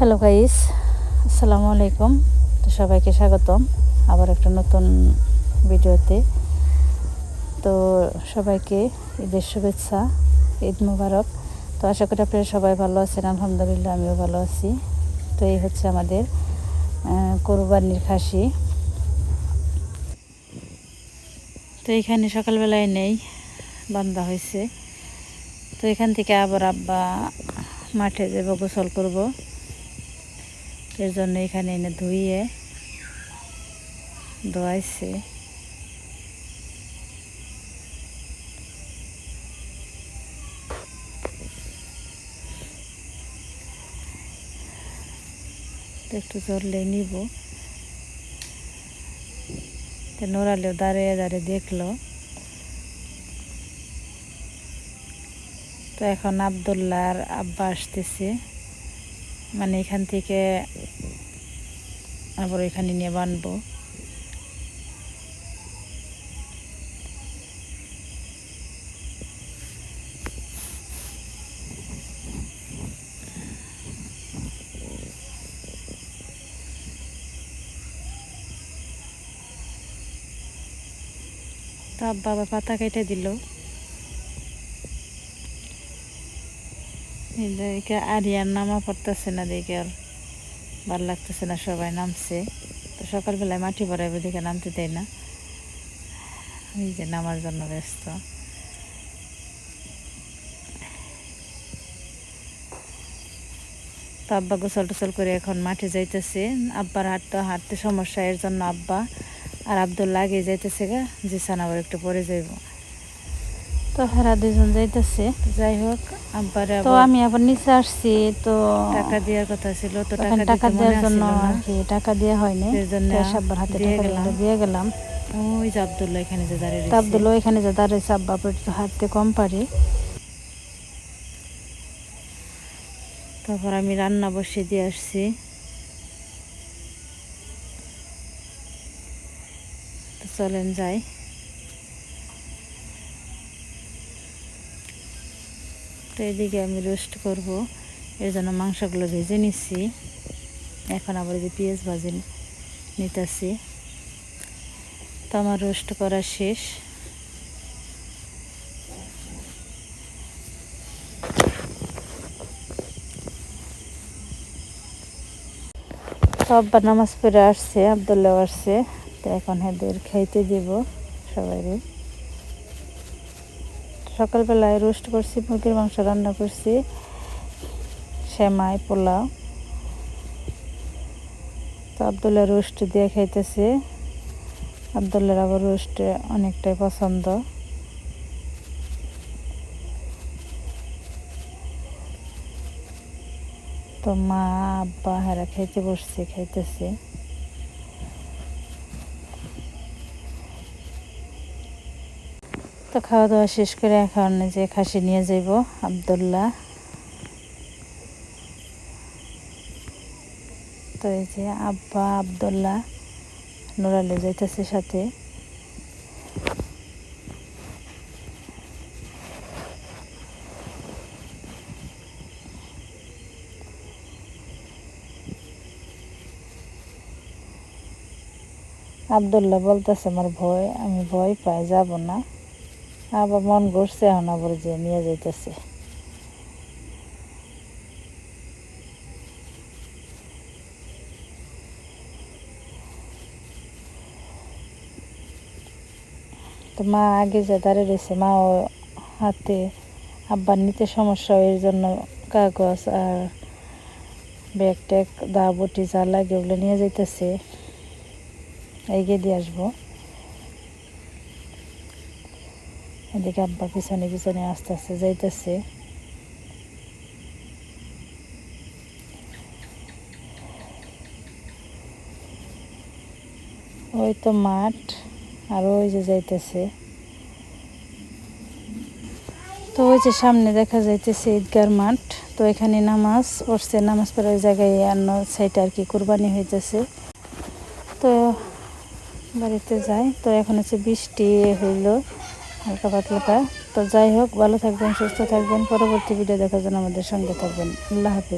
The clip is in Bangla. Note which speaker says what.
Speaker 1: হ্যালো গাইস আসসালামু আলাইকুম তো সবাইকে স্বাগতম। আবার একটা নতুন ভিডিওতে। তো সবাইকে ঈদের শুভেচ্ছা, ঈদ মুবারক। তো আশা করি আপনারা সবাই ভালো আছেন। আলহামদুলিল্লাহ, আমিও ভালো আছি। তো এই হচ্ছে আমাদের কোরবানির খাসি। তো এখানে সকালবেলায় নেই বান্ধা হয়েছে। তো এখান থেকে আবার আব্বা মাঠে যাব, গোসল করব। এর জন্য এখানে এনে ধুইয়ে ধোয়াইছে। একটু জরলে নিব। তো নোরালেও দাঁড়িয়ে দাঁড়িয়ে দেখল। তো এখন আবদুল্লাহ আর আব্বা আসতেছে। মানে এখান থেকে আবার এখানে নিয়ে বানবো। তো বাবা পাতা কেটে দিল। এদিকে আরিয়ার নামা পড়তেছে না দেখে আর ভালো লাগতেছে না সবাই নামছে। তো সকালবেলায় মাটি ভরাইবে দেখে নামতে দেয় না। এই যে নামার জন্য ব্যস্ত। তো আব্বা গোসল টোসল করে এখন মাঠে যাইতেছে। আব্বার হাঁটতে হাঁটতে সমস্যা, এর জন্য আব্বা আর আব্দুল্লা আগে যাইতেছে গা। জিসান আবার একটু পরে যাইব। তো হেরা দুজন যাইতেছে। যাই হোক আব্বার তো আমি আবার নিচে আসছি তো টাকা দেওয়ার কথা ছিল তো টাকা টাকা দেওয়ার জন্য আর কি টাকা দেওয়া হয়নি। আব্বার হাতে টাকা দিয়ে গেলাম।
Speaker 2: ওই যে আবদুল্লাহ এখানে যে দাঁড়িয়ে
Speaker 1: তো আব্দুল্লাহ এখানে যে দাঁড়িয়েছে আব্বা হাঁটতে কম পারি।
Speaker 2: তারপর আমি রান্না বসিয়ে দিয়ে আসছি। তো চলেন যাই। তো এদিকে আমি রোস্ট করব। এর জন্য মাংসগুলো ভেজে নিচ্ছি। এখন আবার যে পেঁয়াজ ভাজি নিতেছি। তো আমার রোস্ট করা শেষ।
Speaker 1: আব্বা নামাজ পড়ে আসছে, আবদুল্লাহ আসছে। তো এখন এদের খাইতে দিব সবাই সকালবেলায় রোস্ট করছি, মুরগির মাংস রান্না করছি, সেমাই, পোলাও। তো আবদুল্লাহ রোস্ট দিয়ে খাইতেছে। আবদুল্লাহর আবার রোস্ট অনেকটাই পছন্দ। তো মা, আব্বা, হেরা খাইতে বসছে, খাইতেছে। তো খাওয়া দাওয়া শেষ করে এখন যে খাসি নিয়ে যাইব, আবদুল্লাহ। তো এই যে আব্বা, আবদুল্লাহ নুরালে যাইতেছে সাথে। আবদুল্লাহ বলতেছে, আমার ভয়, আমি ভয় পাই যাব না। আবার মন ঘুরছে এখন আবার যে নিয়ে যাইতেছে। তো মা আগে যে দাঁড়িয়ে রয়েছে, মা ও হাতে আব্বার নিতে সমস্যা, এর জন্য কাগজ আর ব্যাগ ট্যাগ, দা বটি যা লাগে ওগুলো নিয়ে যাইতেছে। এগিয়ে দিয়ে আসব। এদিকে আব্বা পিছনে পিছনে আস্তে আস্তে যাইতেছে। ওই তো মাঠ, আর ওই যে যাইতেছে। তো ওই যে সামনে দেখা যাইতেছে ঈদগার মাঠ, তো এখানে নামাজ পড়ছে, নামাজ পড়ে ওই জায়গায় অন্য সাইডে আর কি কোরবানি হইতেছে। তো বাড়িতে যাই তো এখন হচ্ছে বৃষ্টি হইল। হালকা পাতলাটা তো যাই হোক, ভালো থাকবেন, সুস্থ থাকবেন। পরবর্তী ভিডিও দেখার জন্য আমাদের সঙ্গে থাকবেন। আল্লাহ হাফিজ।